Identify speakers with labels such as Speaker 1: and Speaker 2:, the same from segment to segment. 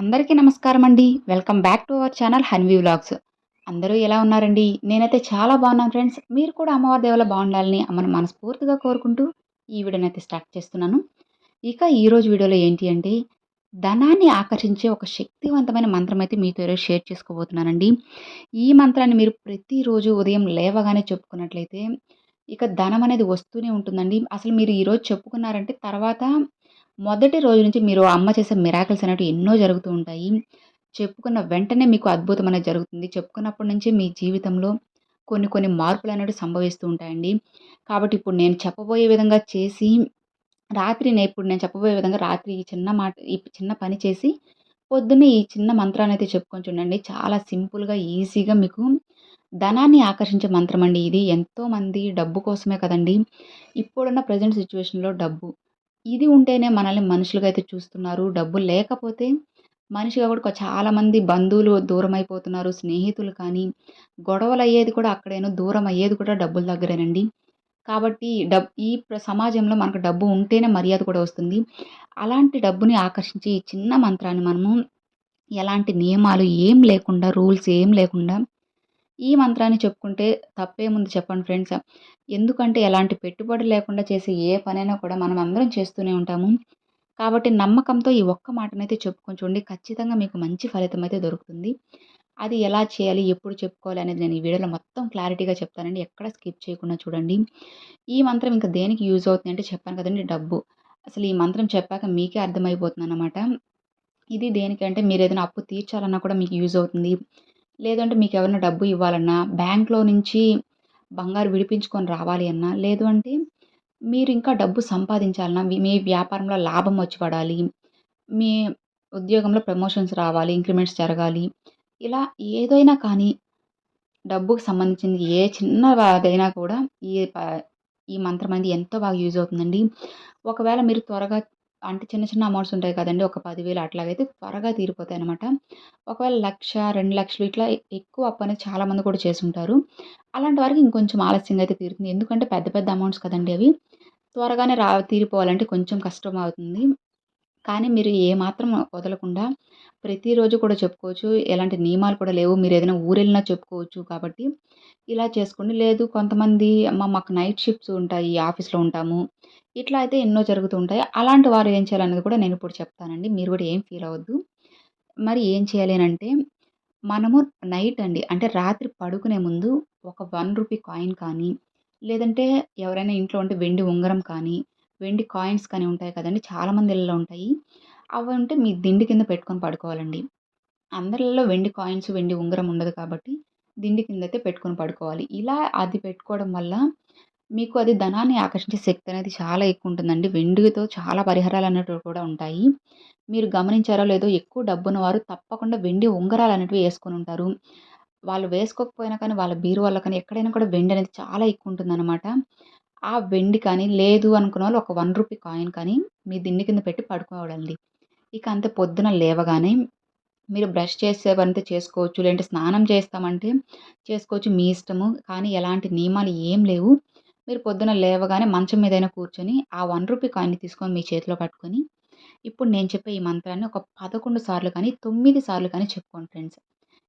Speaker 1: అందరికీ నమస్కారం అండి. Welcome back to our channel Hanvi vlogs. అందరూ ఎలా ఉన్నారండి? నేనైతే చాలా బాగున్నాను ఫ్రెండ్స్. మీరు కూడా అమ్మవారి దేవల బాగుండాలని అమ్మను మనస్ఫూర్తిగా కోరుకుంటూ ఈ వీడియోని అయితే స్టార్ట్ చేస్తున్నాను. ఇక ఈరోజు వీడియోలో ఏంటి అంటే ధనాన్ని ఆకర్షించే ఒక శక్తివంతమైన మంత్రం అయితే మీతో ఈరోజు షేర్ చేసుకోబోతున్నానండి. ఈ మంత్రాన్ని మీరు ప్రతిరోజు ఉదయం లేవగానే చెప్పుకున్నట్లయితే ఇక ధనం అనేది వస్తూనే ఉంటుందండి. అసలు మీరు ఈరోజు చెప్పుకున్నారంటే తర్వాత మొదటి రోజు నుంచి మీరు అమ్మ చేసే మిరాకిల్స్ అనేవి ఎన్నో జరుగుతూ ఉంటాయి. చెప్పుకున్న వెంటనే మీకు అద్భుతం అనేది జరుగుతుంది. చెప్పుకున్నప్పటి నుంచి మీ జీవితంలో కొన్ని కొన్ని మార్పులు అనేవి సంభవిస్తూ ఉంటాయండి. కాబట్టి ఇప్పుడు నేను చెప్పబోయే విధంగా చేసి రాత్రి నేను ఇప్పుడు నేను చెప్పబోయే విధంగా రాత్రి ఈ చిన్న మాట ఈ చిన్న పని చేసి పొద్దున్నే ఈ చిన్న మంత్రాన్ని అయితే చెప్పుకొని చూడండి. చాలా సింపుల్గా ఈజీగా మీకు ధనాన్ని ఆకర్షించే మంత్రం అండి ఇది. ఎంతోమంది డబ్బు కోసమే కదండి. ఇప్పుడున్న ప్రజెంట్ సిచ్యువేషన్లో డబ్బు. ఇది ఉంటేనే మనల్ని మనుషులుగా అయితే చూస్తున్నారు. డబ్బు లేకపోతే మనిషిగా కూడా చాలామంది బంధువులు దూరం అయిపోతున్నారు స్నేహితులు కానీ. గొడవలు అయ్యేది కూడా అక్కడేనో. దూరం అయ్యేది కూడా డబ్బుల దగ్గరేనండి. కాబట్టి డబ్ ఈ సమాజంలో మనకు డబ్బు ఉంటేనే మర్యాద కూడా వస్తుంది. అలాంటి డబ్బుని ఆకర్షించి ఈ చిన్న మంత్రాన్ని మనము ఎలాంటి నియమాలు ఏం లేకుండా రూల్స్ ఏం లేకుండా ఈ మంత్రాన్ని చెప్పుకుంటే తప్పేముంది చెప్పండి ఫ్రెండ్స్. ఎందుకంటే ఎలాంటి పెట్టుబడి లేకుండా చేసే ఏ పనైనా కూడా మనం అందరం చేస్తూనే ఉంటాము. కాబట్టి నమ్మకంతో ఈ ఒక్క మాటనైతే చెప్పుకొని చూడండి ఖచ్చితంగా మీకు మంచి ఫలితం అయితే దొరుకుతుంది. అది ఎలా చేయాలి ఎప్పుడు చెప్పుకోవాలి అనేది నేను ఈ వీడియోలో మొత్తం క్లారిటీగా చెప్తానండి. ఎక్కడ స్కిప్ చేయకుండా చూడండి. ఈ మంత్రం ఇంకా దేనికి యూజ్ అవుతుంది అంటే చెప్పాను కదండి డబ్బు. అసలు ఈ మంత్రం చెప్పాక మీకే అర్థమైపోతుంది అనమాట ఇది దేనికంటే మీరు ఏదైనా అప్పు తీర్చాలన్నా కూడా మీకు యూజ్ అవుతుంది. లేదంటే మీకు ఎవరైనా డబ్బు ఇవ్వాలన్నా బ్యాంక్లో నుంచి బంగారు విడిపించుకొని రావాలి అన్నా లేదు అంటే మీరు ఇంకా డబ్బు సంపాదించాలన్నా మీ వ్యాపారంలో లాభం వచ్చి పడాలి మీ ఉద్యోగంలో ప్రమోషన్స్ రావాలి ఇంక్రిమెంట్స్ జరగాలి ఇలా ఏదైనా కానీ డబ్బుకు సంబంధించింది ఏ చిన్నదైనా కూడా ఈ ఈ మంత్రం అనేది ఎంతో బాగా యూజ్ అవుతుందండి. ఒకవేళ మీరు త్వరగా అంటే చిన్న చిన్న అమౌంట్స్ ఉంటాయి కదండి. ఒక పదివేలు అట్లాగైతే త్వరగా తీరిపోతాయి అనమాట ఒకవేళ లక్ష రెండు లక్షలు ఇట్లా ఎక్కువ అప్పు అనేది చాలామంది కూడా చేసుంటారు అలాంటి వారికి ఇంకొంచెం ఆలస్యంగా అయితే తీరుతుంది. ఎందుకంటే పెద్ద పెద్ద అమౌంట్స్ కదండి అవి. త్వరగానే రా తీరిపోవాలంటే కొంచెం కష్టం అవుతుంది. కానీ మీరు ఏమాత్రం వదలకుండా ప్రతిరోజు కూడా చెప్పుకోవచ్చు. ఎలాంటి నియమాలు కూడా లేవు. మీరు ఏదైనా ఊరెళ్ళినా చెప్పుకోవచ్చు కాబట్టి ఇలా చేసుకోండి. లేదు కొంతమంది అమ్మ మాకు నైట్ షిఫ్ట్స్ ఉంటాయి. ఆఫీస్లో ఉంటాము. ఇట్లా అయితే ఎన్నో జరుగుతూ ఉంటాయి. అలాంటి వారు ఏం చేయాలనేది కూడా నేను ఇప్పుడు చెప్తానండి. మీరు కూడా ఏం ఫీల్ అవ్వద్దు. మరి ఏం చేయాలి అని అంటే మనము నైట్ అండి అంటే రాత్రి పడుకునే ముందు ఒక వన్ రూపీ కాయిన్ కానీ లేదంటే ఎవరైనా ఇంట్లో ఉంటే వెండి ఉంగరం కానీ వెండి కాయిన్స్ కానీ ఉంటాయి కదండి చాలామంది ఇళ్ళలో ఉంటాయి. అవి ఉంటే మీ దిండి కింద పెట్టుకొని పడుకోవాలండి. అందరిలో వెండి కాయిన్స్ వెండి ఉంగరం ఉండదు కాబట్టి దిండి కింద అయితే పెట్టుకొని పడుకోవాలి. ఇలా అది పెట్టుకోవడం వల్ల మీకు అది ధనాన్ని ఆకర్షించే శక్తి అనేది చాలా ఎక్కువ ఉంటుందండి. వెండితో చాలా పరిహారాలు అనేటివి కూడా ఉంటాయి. మీరు గమనించారో లేదో ఎక్కువ డబ్బున్న వారు తప్పకుండా వెండి ఉంగరాలు అనేటివి వేసుకొని ఉంటారు. వాళ్ళు వేసుకోకపోయినా కానీ వాళ్ళ బీరువాలో కానీ ఎక్కడైనా కూడా వెండి అనేది చాలా ఎక్కువ ఉంటుందన్నమాట. ఆ వెండి కానీ లేదు అనుకున్న వాళ్ళు ఒక వన్ రూపీ కాయిన్ కానీ మీ దిండి కింద పెట్టి పడుకోవడండి ఇక అంతే పొద్దున లేవగానే మీరు బ్రష్ చేసేవంతే చేసుకోవచ్చు లేదంటే స్నానం చేస్తామంటే చేసుకోవచ్చు మీ ఇష్టము. కానీ ఎలాంటి నియమాలు ఏం లేవు. మీరు పొద్దున లేవగానే మంచం మీదైనా కూర్చొని ఆ వన్ రూపీ కాయిన్ని తీసుకొని మీ చేతిలో పట్టుకొని ఇప్పుడు నేను చెప్పే ఈ మంత్రాన్ని ఒక పదకొండు సార్లు కానీ తొమ్మిది సార్లు కానీ చెప్పుకోండి ఫ్రెండ్స్.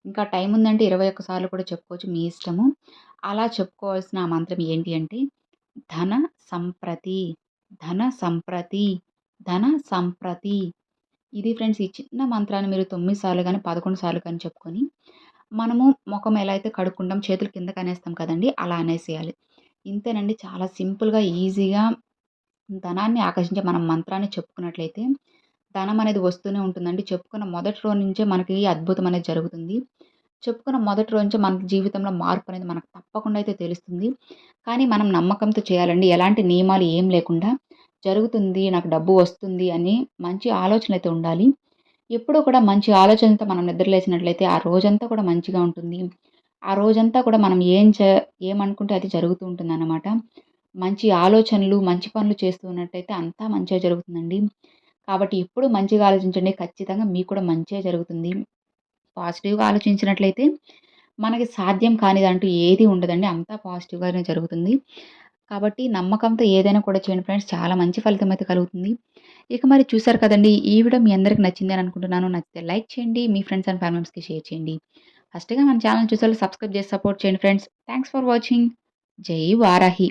Speaker 1: ఇంకా టైం ఉందంటే ఇరవై ఒక్క సార్లు కూడా చెప్పుకోవచ్చు మీ ఇష్టము. అలా చెప్పుకోవాల్సిన ఆ మంత్రం ఏంటి అంటే ధన సంప్రతి ధన సంప్రతి ధన సంప్రతి. ఇది ఫ్రెండ్స్ ఈ చిన్న మంత్రాన్ని మీరు తొమ్మిది సార్లు కానీ పదకొండు సార్లు కానీ చెప్పుకొని మనము ముఖం ఎలా అయితే కడుక్కుంటాం చేతులు కింద అనేస్తాం కదండి అలా అనేసేయాలి. ఇంతేనండి చాలా సింపుల్గా ఈజీగా ధనాన్ని ఆకర్షించే మనం మంత్రాన్ని చెప్పుకున్నట్లయితే ధనం అనేది వస్తూనే ఉంటుందండి. చెప్పుకున్న మొదటి రోజు నుంచే మనకి అద్భుతం అనేది జరుగుతుంది. చెప్పుకున్న మొదటి రోజు మన జీవితంలో మార్పు అనేది మనకు తప్పకుండా అయితే తెలుస్తుంది. కానీ మనం నమ్మకంతో చేయాలండి. ఎలాంటి నియమాలు ఏం లేకుండా జరుగుతుంది నాకు డబ్బు వస్తుంది అని మంచి ఆలోచన అయితే ఉండాలి. ఎప్పుడూ కూడా మంచి ఆలోచనతో మనం నిద్రలేచినట్లయితే ఆ రోజంతా కూడా మంచిగా ఉంటుంది. ఆ రోజంతా కూడా మనం ఏం చే ఏమనుకుంటే అది జరుగుతూ ఉంటుంది అన్నమాట మంచి ఆలోచనలు మంచి పనులు చేస్తూ ఉన్నట్టయితే అంతా మంచిగా జరుగుతుందండి. కాబట్టి ఎప్పుడు మంచిగా ఆలోచించండి. ఖచ్చితంగా మీకు కూడా మంచిగా జరుగుతుంది. పాజిటివ్గా ఆలోచించినట్లయితే మనకి సాధ్యం కానిదంటూ ఏది ఉండదండి. అంతా పాజిటివ్గానే జరుగుతుంది. కాబట్టి నమ్మకంతో ఏదైనా కూడా చేయండి ఫ్రెండ్స్. చాలా మంచి ఫలితం అయితే కలుగుతుంది. ఇక మరి చూసారు కదండి ఈ వీడియో మీ అందరికి నచ్చింది అని అనుకుంటున్నాను. నచ్చితే లైక్ చేయండి మీ ఫ్రెండ్స్ అండ్ ఫ్యామిలీస్కి షేర్ చేయండి. ఫస్ట్గా మన ఛానల్ చూసారు సబ్స్క్రైబ్ చేసి సపోర్ట్ చేయండి ఫ్రెండ్స్. Thanks for watching. జై వారాహి.